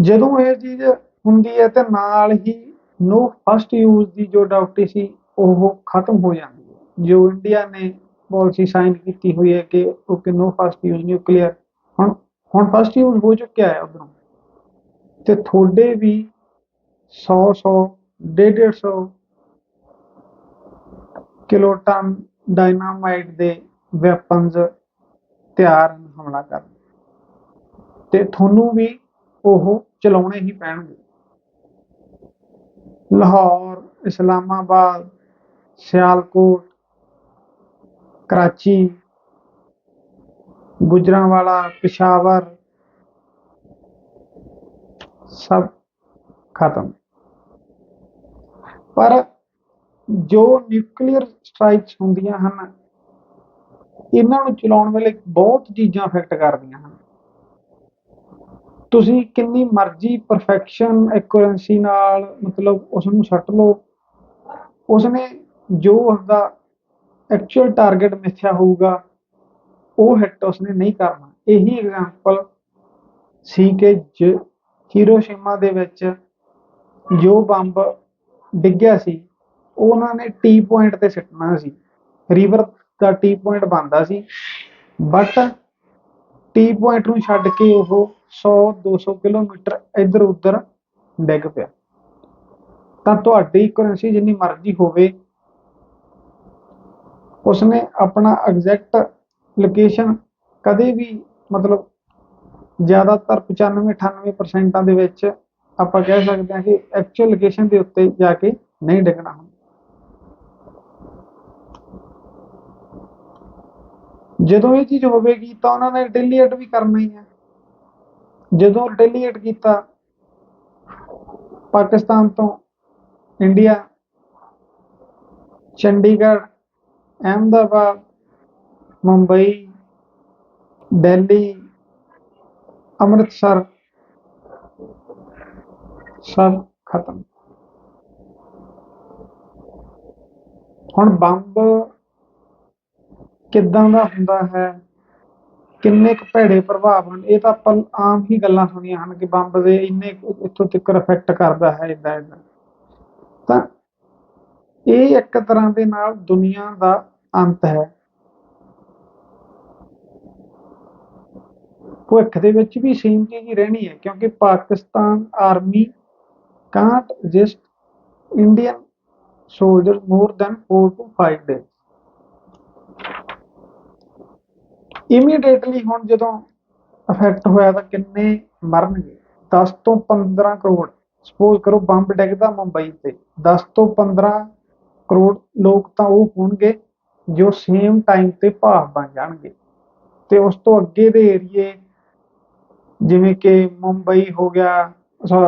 ਜਦੋਂ ਇਹ ਚੀਜ਼ ਹੁੰਦੀ ਹੈ ਤੇ ਨਾਲ ਹੀ ਨੋ ਫਸਟ ਯੂਜ਼ ਦੀ ਜੋ ਡਾਊਟੀ ਸੀ, ਉਹ ਖਤਮ ਹੋ ਜਾਂਦੀ ਹੈ। ਜੋ ਇੰਡੀਆ ਨੇ ਪਾਲਿਸੀ ਸਾਈਨ ਕੀਤੀ ਹੋਈ ਹੈ ਕਿ okay no first use nuclear ਹੁਣ ਹੁਣ ਫਸਟ ਯੂਜ਼ ਹੋ ਚੁੱਕਿਆ ਹੈ ਉਧਰੋਂ। ਤੇ ਤੁਹਾਡੇ ਵੀ 100 100 150 150 ਕਿਲੋ ਟਨ ਡਾਇਨਾਮਾਈਟ ਦੇ ਵੈਪਨਸ ਤਿਆਰ ਹਮਲਾ ਕਰਨ ਤੇ ਤੁਹਾਨੂੰ ਵੀ ਉਹ ਚਲਾਉਣੇ ਹੀ ਪੈਣਗੇ। ਲਾਹੌਰ, ਇਸਲਾਮਾਬਾਦ, ਸਿਆਲਕੋਟ, ਕਰਾਚੀ, ਗੁਜਰਾਂਵਾਲਾ, ਪਿਸ਼ਾਵਰ, ਸਭ ਖਤਮ। ਪਰ ਜੋ ਨਿਊਕਲੀਅਰ ਸਟ੍ਰਾਈਕਸ ਹੁੰਦੀਆਂ ਹਨ, ਇਹਨਾਂ ਨੂੰ ਚਲਾਉਣ ਵੇਲੇ ਬਹੁਤ ਚੀਜ਼ਾਂ ਅਫੈਕਟ ਕਰਦੀਆਂ ਹਨ। ਤੁਸੀਂ ਕਿੰਨੀ ਮਰਜ਼ੀ ਪਰਫੈਕਸ਼ਨ ਐਕੂਰੈਂਸੀ ਨਾਲ ਮਤਲਬ ਉਸ ਨੂੰ ਸੱਟ ਲਓ। ਉਸਨੇ ਜੋ ਉਸਦਾ ਐਕਚੁਅਲ ਟਾਰਗੇਟ ਮਿੱਥਿਆ ਹੋਊਗਾ, ਉਹ ਹਿੱਟ ਉਸਨੇ ਨਹੀਂ ਕਰਨਾ। ਇਹੀ ਐਗਜ਼ਾਮਪਲ ਸੀ ਕਿ ਜ- ਹੀਰੋਸ਼ੀਮਾ ਦੇ ਵਿੱਚ ਜੋ ਬੰਬ ਡਿੱਗਿਆ ਸੀ ਉਹ ਉਹਨਾਂ ਨੇ ਟੀ ਪੁਆਇੰਟ ਤੇ ਸਿੱਟਣਾ ਸੀ। ਰਿਵਰ ਦਾ ਟੀ ਪੁਆਇੰਟ ਬਣਦਾ ਸੀ ਬਟ ਟੀ ਪੁਆਇੰਟ ਨੂੰ ਛੱਡ ਕੇ ਉਹ 100 200 ਕਿਲੋਮੀਟਰ ਇੱਧਰ ਉੱਧਰ ਡਿੱਗ ਪਿਆ। ਤਾਂ ਤੁਹਾਡੀ ਕਰੰਸੀ ਜਿੰਨੀ ਮਰਜ਼ੀ ਹੋਵੇ, ਉਸਨੇ ਆਪਣਾ ਐਗਜ਼ੈਕਟ ਲੋਕੇਸ਼ਨ ਕਦੇ ਵੀ ਮਤਲਬ ਜ਼ਿਆਦਾਤਰ 95 98% ਦੇ ਵਿੱਚ ਆਪਾਂ ਕਹਿ ਸਕਦੇ ਹਾਂ ਕਿ ਐਕਚੁਅਲ ਲੋਕੇਸ਼ਨ ਦੇ ਉੱਤੇ ਜਾ ਕੇ ਨਹੀਂ ਡਿੱਗਣਾ ਹੁੰਦਾ। ਜਦੋਂ ਇਹ ਚੀਜ਼ ਹੋਵੇਗੀ ਤਾਂ ਉਹਨਾਂ ਨੇ ਡਿਲੀਟ ਵੀ ਕਰਨਾ ਹੀ ਹੈ। ਜਦੋਂ ਡੈਲੀਏਟ ਕੀਤਾ ਪਾਕਿਸਤਾਨ ਤੋਂ, ਇੰਡੀਆ, ਚੰਡੀਗੜ੍ਹ, ਅਹਿਮਦਾਬਾਦ, ਮੁੰਬਈ, ਦਿੱਲੀ, ਅੰਮ੍ਰਿਤਸਰ, ਸਭ ਖਤਮ। ਹੁਣ ਬੰਬ ਕਿੱਦਾਂ ਦਾ ਹੁੰਦਾ ਹੈ? ਕਿੰਨੇ ਕੁ ਭੈੜੇ ਪ੍ਰਭਾਵ ਹਨ, ਇਹ ਤਾਂ ਆਪਾਂ ਆਮ ਹੀ ਗੱਲਾਂ ਸੁਣੀਆਂ ਹਨ ਕਿ ਬੰਬ ਦੇ ਇੰਨੇ ਕੁ ਇੱਥੋਂ ਤੱਕ ਇਫੈਕਟ ਕਰਦਾ ਹੈ ਇਦਾਂ ਇਦਾਂ ਤਾਂ ਇਹ ਇੱਕ ਤਰ੍ਹਾਂ ਦੇ ਨਾਲ ਦੁਨੀਆ ਦਾ ਅੰਤ ਹੈ। ਭਵਿੱਖ ਦੇ ਵਿੱਚ ਵੀ ਸੇਮ ਚੀਜ਼ ਹੀ ਰਹਿਣੀ ਹੈ, ਕਿਉਂਕਿ Pakistan army can't resist Indian soldier more than 4 to 5 days immediately ਹੁਣ ਜਦੋਂ ਅਫੈਕਟ ਹੋਇਆ ਤਾਂ ਕਿੰਨੇ ਮਰਨਗੇ? 10 ਤੋਂ 15 ਕਰੋੜ। ਸਪੋਜ਼ ਕਰੋ ਬੰਬ ਡਿੱਗਦਾ ਮੁੰਬਈ ਤੇ। 10 ਤੋਂ 15 ਕਰੋੜ ਲੋਕ ਤਾਂ ਉਹ ਹੋਣਗੇ ਜੋ ਸੇਮ ਟਾਈਮ ਤੇ ਭਾਵ ਬਣ ਜਾਣਗੇ। ਤੇ ਉਸ ਤੋਂ ਅੱਗੇ ਦੇ ਏਰੀਏ ਜਿਵੇਂ ਕਿ ਮੁੰਬਈ ਹੋ ਗਿਆ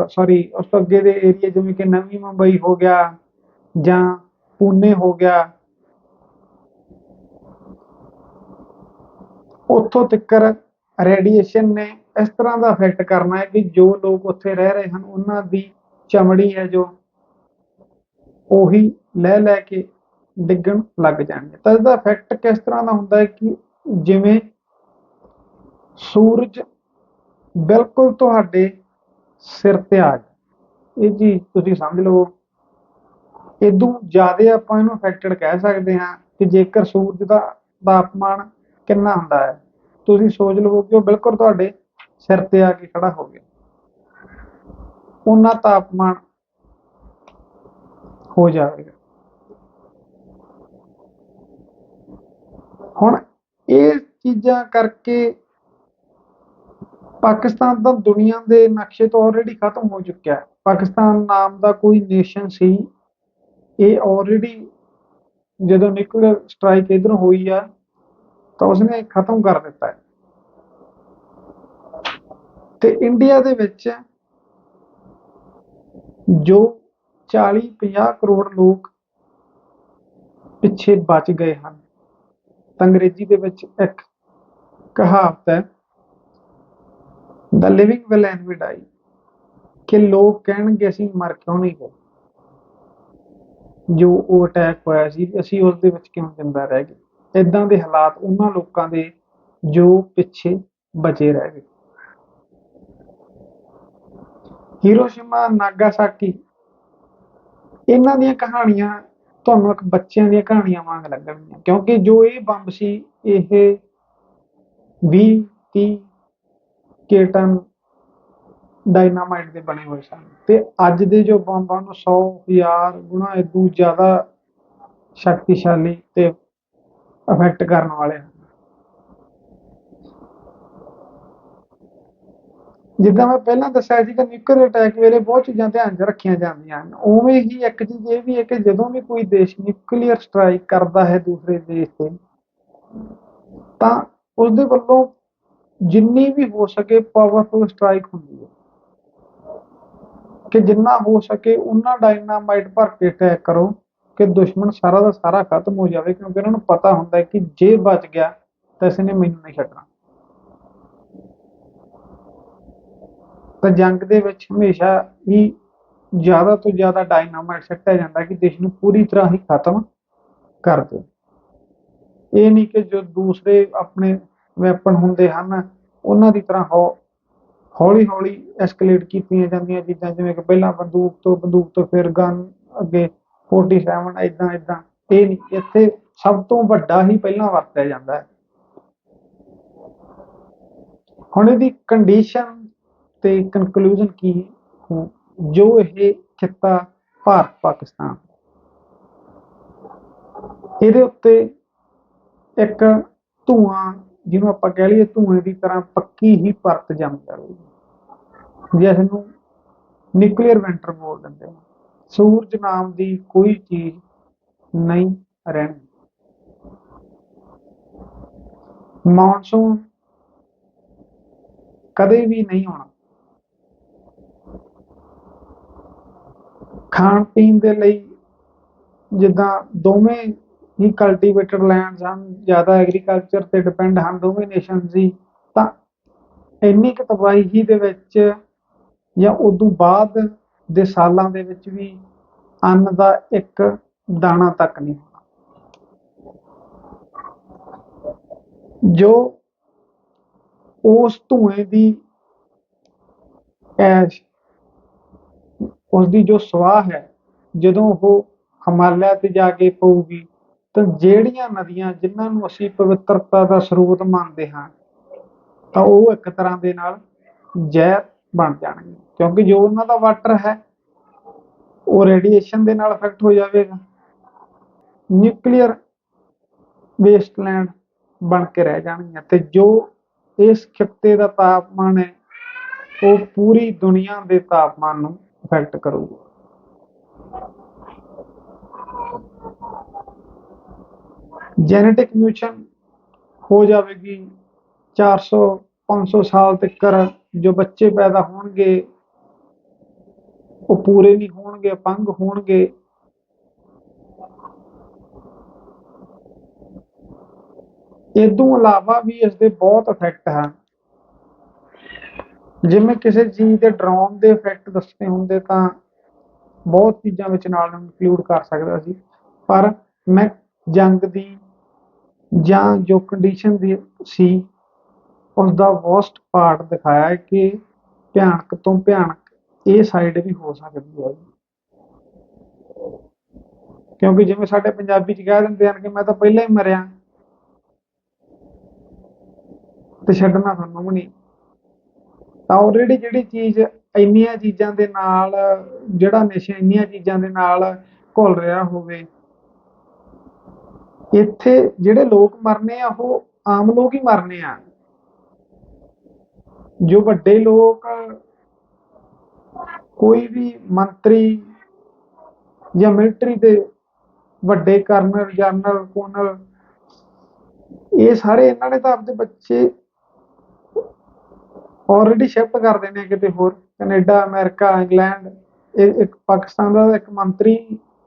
ਸੌਰੀ ਉਸ ਤੋਂ ਅੱਗੇ ਦੇ ਏਰੀਏ ਜਿਵੇਂ ਕਿ ਨਵੀਂ ਮੁੰਬਈ ਹੋ ਗਿਆ ਜਾਂ ਪੂਨੇ ਹੋ ਗਿਆ ਉੱਥੋਂ ਤੱਕ ਰੇਡੀਏਸ਼ਨ ਨੇ ਇਸ ਤਰ੍ਹਾਂ ਦਾ ਇਫੈਕਟ ਕਰਨਾ ਹੈ ਕਿ ਜੋ ਲੋਕ ਉੱਥੇ ਰਹਿ ਰਹੇ ਹਨ, ਉਹਨਾਂ ਦੀ ਚਮੜੀ ਹੈ ਜੋ, ਉਹੀ ਲੈ ਲੈ ਕੇ ਡਿੱਗਣ ਲੱਗ ਜਾਣਗੇ। ਤਾਂ ਇਹਦਾ ਇਫੈਕਟ ਕਿਸ ਤਰ੍ਹਾਂ ਦਾ ਹੁੰਦਾ ਹੈ ਕਿ ਜਿਵੇਂ ਸੂਰਜ ਬਿਲਕੁਲ ਤੁਹਾਡੇ ਸਿਰ ਤੇ ਆ ਜਾਏ। ਇਹ ਚੀਜ਼ ਤੁਸੀਂ ਸਮਝ ਲਓ ਇਦੋਂ ਜ਼ਿਆਦਾ ਆਪਾਂ ਇਹਨੂੰ ਇਫੈਕਟਡ ਕਹਿ ਸਕਦੇ ਹਾਂ ਕਿ ਜੇਕਰ ਸੂਰਜ ਦਾ ਤਾਪਮਾਨ ਕਿੰਨਾ ਹੁੰਦਾ ਹੈ ਤੁਸੀਂ ਸੋਚ ਲਵੋ ਕਿ ਉਹ ਬਿਲਕੁਲ ਤੁਹਾਡੇ ਸਿਰ ਤੇ ਆ ਕੇ ਖੜਾ ਹੋ ਗਿਆ। ਉਹਨਾਂ ਤਾਪਮਾਨ ਹੋ ਜਾਵੇਗਾ। ਹੁਣ ਇਹ ਚੀਜ਼ਾਂ ਕਰਕੇ ਪਾਕਿਸਤਾਨ ਤਾਂ ਦੁਨੀਆ ਦੇ ਨਕਸ਼ੇ ਤੋਂ ਆਲਰੇਡੀ ਖਤਮ ਹੋ ਚੁੱਕਿਆ ਹੈ। ਪਾਕਿਸਤਾਨ ਨਾਮ ਦਾ ਕੋਈ ਨੇਸ਼ਨ ਸੀ। ਇਹ ਆਲਰੇਡੀ ਜਦੋਂ ਨਿਊਕਲੀਅਰ ਸਟ੍ਰਾਈਕ ਇਧਰ ਹੋਈ ਆ ਤਾਂ ਉਸਨੇ ਖਤਮ ਕਰ ਦਿੱਤਾ ਹੈ। ਤੇ ਇੰਡੀਆ ਦੇ ਵਿੱਚ ਜੋ 40 50 ਕਰੋੜ ਲੋਕ ਪਿੱਛੇ ਬਚ ਗਏ ਹਨ, ਤਾਂ ਅੰਗਰੇਜ਼ੀ ਦੇ ਵਿੱਚ ਇੱਕ ਕਹਾਵਤ ਹੈ the living will envy die ਕਿ ਲੋਕ ਕਹਿਣਗੇ, ਅਸੀਂ ਮਰ ਕਿਉਂ ਨਹੀਂ ਗਏ? ਜੋ ਉਹ ਅਟੈਕ ਹੋਇਆ ਸੀ, ਅਸੀਂ ਉਸ ਦੇ ਵਿੱਚ ਕਿਉਂ ਜ਼ਿੰਦਾ ਰਹਿ ਗਏ? ਇਦਾਂ ਦੇ ਹਾਲਾਤ ਉਹਨਾਂ ਲੋਕਾਂ ਦੇ ਜੋ ਪਿੱਛੇ ਬਚੇ ਰਹਿ ਗਏ। ਹੀਰੋਸ਼ੀਮਾ ਨਾਗਾਸਾਕੀ ਇਹਨਾਂ ਦੀਆਂ ਕਹਾਣੀਆਂ ਤੁਹਾਨੂੰ ਇੱਕ ਬੱਚਿਆਂ ਦੀਆਂ ਕਹਾਣੀਆਂ ਵਾਂਗ ਲੱਗਣਗੀਆਂ, ਕਿਉਂਕਿ ਜੋ ਇਹ ਬੰਬ ਸੀ, ਇਹ 20 30 ਕੇਟਨ ਡਾਇਨਾਮਾਈਟ ਦੇ ਬਣੇ ਹੋਏ ਸਨ। ਤੇ ਅੱਜ ਦੇ ਜੋ ਬੰਬਾਂ ਨੂੰ 100 ਹਜ਼ਾਰ ਗੁਣਾ ਇਦੋਂ ਜ਼ਿਆਦਾ ਸ਼ਕਤੀਸ਼ਾਲੀ ਤੇ ਅਫੈਕਟ ਕਰਨ ਵਾਲੇ ਹਨ ਜਿੱਦਾਂ ਮੈਂ ਪਹਿਲਾਂ ਦੱਸਿਆ ਸੀ ਕਿ ਨਿਊਕਲੀਅਰ ਅਟੈਕ ਵੇਲੇ ਬਹੁਤ ਚੀਜ਼ਾਂ ਧਿਆਨ 'ਚ ਰੱਖੀਆਂ ਜਾਂਦੀਆਂ ਹਨ। ਉਵੇਂ ਹੀ ਇੱਕ ਚੀਜ਼ ਇਹ ਵੀ ਹੈ ਕਿ ਜਦੋਂ ਵੀ ਕੋਈ ਦੇਸ਼ ਨਿਊਕਲੀਅਰ ਸਟ੍ਰਾਈਕ ਕਰਦਾ ਹੈ ਦੂਸਰੇ ਦੇਸ਼ ਤੇ, ਤਾਂ ਉਸਦੇ ਵੱਲੋਂ ਜਿੰਨੀ ਵੀ ਹੋ ਸਕੇ ਪਾਵਰਫੁਲ ਸਟ੍ਰਾਈਕ ਹੁੰਦੀ ਹੈ। ਕਿ ਜਿੰਨਾ ਹੋ ਸਕੇ ਉਹਨਾਂ ਡਾਇਨਾਮਾਈਟ ਭਰ ਕੇ ਅਟੈਕ ਕਰੋ। ਕਿ ਦੁਸ਼ਮਣ ਸਾਰਾ ਦਾ ਸਾਰਾ ਖਤਮ ਹੋ ਜਾਵੇ, ਕਿਉਂਕਿ ਉਹਨਾਂ ਨੂੰ ਪਤਾ ਹੁੰਦਾ ਹੈ ਕਿ ਜੇ ਬਚ ਗਿਆ ਤਾਂ ਇਸ ਨੇ ਮੈਨੂੰ ਨਹੀਂ ਛੱਡਣਾ। ਤਾਂ ਜੰਗ ਦੇ ਵਿੱਚ ਹਮੇਸ਼ਾ ਹੀ ਜ਼ਿਆਦਾ ਤੋਂ ਜ਼ਿਆਦਾ ਡਾਇਨਾਮਾਈਟ ਸੱਟਿਆ ਜਾਂਦਾ ਕਿ ਦੇਸ਼ ਨੂੰ ਪੂਰੀ ਤਰ੍ਹਾਂ ਹੀ ਖਤਮ ਕਰ ਦੇ। ਇਹ ਨਹੀਂ ਕਿ ਜੋ ਦੂਸਰੇ ਆਪਣੇ ਵੈਪਨ ਹੁੰਦੇ ਹਨ, ਉਹਨਾਂ ਦੀ ਤਰ੍ਹਾਂ ਹੋ ਹੌਲੀ ਹੌਲੀ ਐਸਕੇਲੇਟ ਕੀਤੀਆਂ ਜਾਂਦੀਆਂ ਚੀਜ਼ਾਂ ਜਿਵੇਂ ਕਿ ਪਹਿਲਾਂ ਬੰਦੂਕ ਤੋਂ ਬੰਦੂਕ ਤੋਂ ਫਿਰ ਗਨ ਅੱਗੇ 47 ਇਦਾਂ ਇਦਾਂ ਇਹ ਨਹੀਂ ਇੱਥੇ ਸਭ ਤੋਂ ਵੱਡਾ ਹੀ ਪਹਿਲਾਂ ਵਰਤਿਆ ਜਾਂਦਾ ਹੈ। ਹੁਣ ਇਹਦੀ ਕੰਡੀਸ਼ਨ ਤੇ ਕਨਕਲੂਜਨ ਕੀ ਜੋ ਇਹ ਖਿੱਤਾ ਭਾਰਤ ਪਾਕਿਸਤਾਨ। ਇਹਦੇ ਉੱਤੇ ਇੱਕ ਧੂਆਂ, ਜਿਹਨੂੰ ਆਪਾਂ ਕਹਿ ਲਈਏ ਧੂਏ ਦੀ ਤਰ੍ਹਾਂ ਪੱਕੀ ਹੀ ਪਰਤ ਜੰਮ ਜਾਵੇਗੀ ਜਿਸ ਨੂੰ ਨਿਊਕਲੀਅਰ ਵਿੰਟਰ ਬੋਲ ਦਿੰਦੇ ਨੇ ਸੂਰਜ ਨਾਮ ਦੀ ਕੋਈ ਚੀਜ਼ ਨਹੀਂ ਰਹਿਣੀ ਮੌਨਸੂਨ ਕਦੇ ਵੀ ਨਹੀਂ ਆਉਣਾ। ਖਾਣ ਪੀਣ ਦੇ ਲਈ ਜਿੱਦਾਂ ਦੋਵੇਂ ਹੀ ਕਲਟੀਵੇਟਡ ਲੈਂਡਸ ਹਨ, ਜ਼ਿਆਦਾ ਐਗਰੀਕਲਚਰ ਤੇ ਡਿਪੈਂਡ ਹਨ, ਦੋਵੇਂ ਨੇਸ਼ਨਸ ਹੀ, ਤਾਂ ਇੰਨੀ ਕੁ ਤਬਾਹੀ ਦੇ ਵਿੱਚ ਜਾਂ ਉਦੋਂ ਬਾਅਦ ਦੇ ਸਾਲਾਂ ਦੇ ਵਿੱਚ ਵੀ ਅੰਨ ਦਾ ਇੱਕ ਦਾਣਾ ਤੱਕ ਨਹੀਂ ਹੋਣਾ। ਜੋ ਉਸ ਧੂਏ ਦੀ ਐਸ਼ ਉਸ ਦੀ ਜੋ ਸਵਾਹ ਹੈ, ਜਦੋਂ ਉਹ ਹਿਮਾਲਿਆ ਤੇ ਜਾ ਕੇ ਪਊਗੀ, ਤਾਂ ਜਿਹੜੀਆਂ ਨਦੀਆਂ ਜਿਨ੍ਹਾਂ ਨੂੰ ਅਸੀਂ ਪਵਿੱਤਰਤਾ ਦਾ ਸਰੋਤ ਮੰਨਦੇ ਹਾਂ, ਤਾਂ ਉਹ ਇੱਕ ਤਰ੍ਹਾਂ ਦੇ ਨਾਲ ਜ਼ਹਿਰ ਬਣ ਜਾਣਗੇ ਕਿਉਂਕਿ ਜੋ ਉਹਨਾਂ ਦਾ ਵਾਟਰ ਹੈ, ਉਹ ਰੇਡੀਏਸ਼ਨ ਦੇ ਨਾਲ ਅਫੈਕਟ ਹੋ ਜਾਵੇਗਾ। ਨਿਊਕਲੀਅਰ ਵੇਸਟਲੈਂਡ ਬਣ ਕੇ ਰਹਿ ਜਾਣਗੀਆਂ ਤੇ ਜੋ ਇਸ ਖਿੱਤੇ ਦਾ ਤਾਪਮਾਨ ਹੈ, ਉਹ ਪੂਰੀ ਦੁਨੀਆ ਦੇ ਤਾਪਮਾਨ ਨੂੰ ਅਫੈਕਟ ਕਰੂਗਾ। ਜੈਨੇਟਿਕ ਮਿਊਟੇਸ਼ਨ ਹੋ ਜਾਵੇਗੀ। 400 500 ਸਾਲ ਤੱਕ ਜੋ ਬੱਚੇ ਪੈਦਾ ਹੋਣਗੇ ਉਹ ਪੂਰੇ ਨਹੀਂ ਹੋਣਗੇ, ਅਪੰਗ ਹੋਣਗੇ। ਇਹ ਤੋਂ ਇਲਾਵਾ ਵੀ ਇਸ ਦੇ ਬਹੁਤ ਇਫੈਕਟ ਹਨ। ਜਿਵੇਂ ਕਿਸੇ ਚੀਜ਼ ਦੇ ਡਰਾਉਣ ਦੇ ਇਫੈਕਟ ਦੱਸਣੇ ਹੁੰਦੇ ਤਾਂ ਬਹੁਤ ਚੀਜ਼ਾਂ ਵਿੱਚ ਨਾਲ ਇਨਕਲੂਡ ਕਰ ਸਕਦਾ ਸੀ। ਪਰ ਮੈਂ ਜੰਗ ਦੀ ਜਾਂ ਜੋ ਕੰਡੀਸ਼ਨ ਦੀ ਸੀ ਉਸ ਦਾ ਵਰਸਟ ਪਾਰਟ ਦਿਖਾਇਆ ਕਿ ਭਿਆਨਕ ਤੋਂ ਭਿਆਨਕ ਇਹ ਸਾਈਡ ਵੀ ਹੋ ਸਕਦੀ ਹੈ ਕਿਉਂਕਿ ਜਿਵੇਂ ਸਾਡੇ ਪੰਜਾਬੀ ਚ ਕਹਿ ਦਿੰਦੇ ਹਨ ਕਿ ਮੈਂ ਤਾਂ ਪਹਿਲਾਂ ਹੀ ਮਰਿਆ। ਤੇ ਛੱਡਣਾ ਤੁਹਾਨੂੰ ਵੀ ਨਹੀਂ। ਤਾਂ ਆਲਰੇਡੀ ਜਿਹੜੀ ਚੀਜ਼ ਇੰਨੀਆਂ ਚੀਜ਼ਾਂ ਦੇ ਨਾਲ, ਜਿਹੜਾ ਨਸ਼ਾ ਇੰਨੀਆਂ ਚੀਜ਼ਾਂ ਦੇ ਨਾਲ ਘੁਲ ਰਿਹਾ ਹੋਵੇ, ਇੱਥੇ ਜਿਹੜੇ ਲੋਕ ਮਰਨੇ ਆ, ਉਹ ਆਮ ਲੋਕ ਹੀ ਮਰਨੇ ਆ। ਜੋ ਵੱਡੇ ਲੋਕ ਕੋਈ ਵੀ ਮੰਤਰੀ ਜਾਂ ਮਿਲਟਰੀ ਦੇ ਵੱਡੇ ਕਰਨਲ ਜਨਰਲ ਕੋਨਲ ਇਹ ਸਾਰੇ ਇਹਨਾਂ ਨੇ ਤਾਂ ਆਪਦੇ ਬੱਚੇ ਆਲਰੇਡੀ ਸ਼ਿਫਟ ਕਰ ਦੇਣੇ ਆ ਕਿਤੇ ਹੋਰ। ਕੈਨੇਡਾ, ਅਮਰੀਕਾ, ਇੰਗਲੈਂਡ, ਇਹ ਇੱਕ ਪਾਕਿਸਤਾਨ ਦਾ ਇੱਕ ਮੰਤਰੀ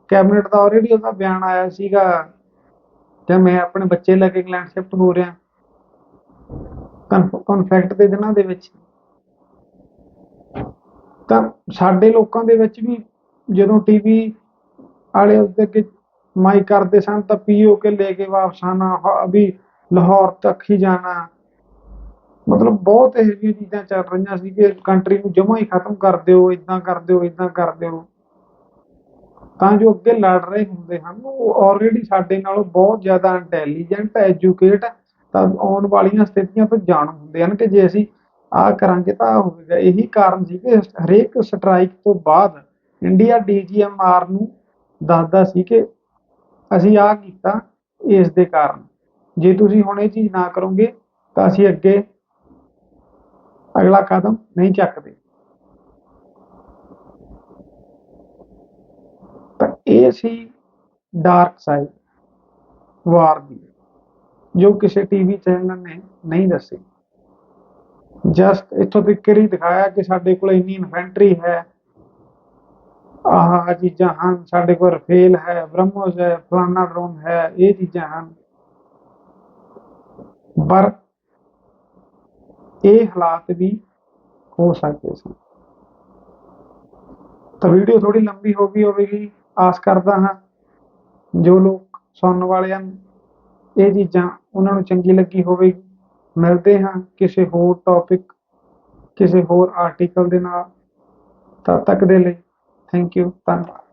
ਕੈਬਨਿਟ ਦਾ ਆਲਰੇਡੀ ਉਹਦਾ ਬਿਆਨ ਆਇਆ ਸੀਗਾ ਕਿ ਮੈਂ ਆਪਣੇ ਬੱਚੇ ਲੈ ਕੇ ਇੰਗਲੈਂਡ ਸ਼ਿਫਟ ਹੋ ਰਿਹਾ। ਕਨਫੈਕਟ ਦੇ ਦਿਨਾਂ ਦੇ ਵਿੱਚ। ਸਾਡੇ ਲੋਕਾਂ ਦੇ ਵਿੱਚ ਵੀ ਜਦੋਂ ਟੀਵੀ ਵਾਲੇ ਉਸਦੇ ਅੱਗੇ ਮਾਈਕ ਕਰਦੇ ਸਨ ਤਾਂ ਪੀਓ ਕੇ ਲੈ ਕੇ ਵਾਪਸ ਆਣਾ ਅਭੀ ਲਾਹੌਰ ਤੱਕ ਹੀ ਜਾਣਾ। ਮਤਲਬ ਬਹੁਤ ਇਹੋ ਜਿਹੀਆਂ ਚੀਜ਼ਾਂ ਚੱਲ ਰਹੀਆਂ ਸੀ ਕਿ ਕੰਟਰੀ ਨੂੰ ਜਮਾ ਹੀ ਖਤਮ ਕਰ ਦਿਓ ਇਦਾਂ ਕਰ ਦਿਓ ਇਦਾਂ ਕਰ ਦਿਓ। ਤਾਂ ਜੋ ਅੱਗੇ ਲੜ ਰਹੇ ਹੁੰਦੇ ਹਨ, ਉਹ ਆਲਰੇਡੀ ਸਾਡੇ ਨਾਲੋਂ ਬਹੁਤ ਜ਼ਿਆਦਾ ਇੰਟੈਲੀਜੈਂਟ ਐਜੂਕੇਟ ਤਾਂ ਆਉਣ ਵਾਲੀਆਂ ਸਥਿਤੀਆਂ ਤੋਂ ਜਾਣੂ ਹੁੰਦੇ ਹਨ ਕਿ ਜੇ ਅਸੀਂ ਆਹ ਕਰਾਂਗੇ ਤਾਂ ਆਹ ਹੋਵੇਗਾ। ਇਹੀ ਕਾਰਨ ਸੀ ਕਿ ਹਰੇਕ ਸਟ੍ਰਾਈਕ ਤੋਂ ਬਾਅਦ ਇੰਡੀਆ ਡੀਜੀਐਮਆਰ ਨੂੰ ਦੱਸਦਾ ਸੀ ਕਿ ਅਸੀਂ ਆ ਕੀਤਾ ਇਸ ਦੇ ਕਾਰਨ। ਜੇ ਤੁਸੀਂ ਹੁਣ ਇਹ ਚੀਜ਼ ਨਾ ਕਰੋਗੇ, ਤਾਂ ਅਸੀਂ ਅੱਗੇ ਅਗਲਾ ਕਦਮ ਨਹੀਂ ਚੱਕਦੇ। ਤਾਂ ਇਹ ਸੀ ਡਾਰਕ ਸਾਈਡ ਵਾਰ ਦੀ, ਜੋ ਕਿਸੇ ਟੀਵੀ ਚੈਨਲ ਨੇ ਨਹੀਂ ਦੱਸੀ। ਜਸਟ ਇੱਥੋਂ ਤੱਕ ਹੀ ਦਿਖਾਇਆ ਕਿ ਸਾਡੇ ਕੋਲ ਇੰਨੀ ਇਨਫੈਂਟਰੀ ਹੈ। ਆਹ ਚੀਜ਼ਾਂ ਹਨ, ਸਾਡੇ ਕੋਲ ਰਫੇਲ ਹੈ ਬ੍ਰਹਮੋਸ ਹੈ, ਫਲਾਨਾ ਡਰੋਨ ਹੈ, ਇਹ ਚੀਜ਼ਾਂ ਹਨ। ਪਰ ਇਹ ਹਾਲਾਤ ਵੀ ਹੋ ਸਕਦੇ ਸਨ। ਤਾਂ ਵੀਡੀਓ ਥੋੜੀ ਲੰਬੀ ਹੋ ਗਈ ਹੋਵੇਗੀ, ਆਸ ਕਰਦਾ ਹਾਂ ਜੋ ਲੋਕ ਸੁਣਨ ਵਾਲੇ ਹਨ, ਇਹ ਚੀਜ਼ਾਂ ਉਹਨਾਂ ਨੂੰ ਚੰਗੀ ਲੱਗੀ ਹੋਵੇਗੀ। ਮਿਲਦੇ ਹਾਂ ਕਿਸੇ ਹੋਰ ਟੌਪਿਕ ਕਿਸੇ ਹੋਰ ਆਰਟੀਕਲ ਦੇ ਨਾਲ। ਤਦ ਤੱਕ ਦੇ ਲਈ ਥੈਂਕ ਯੂ ਧੰਨਵਾਦ।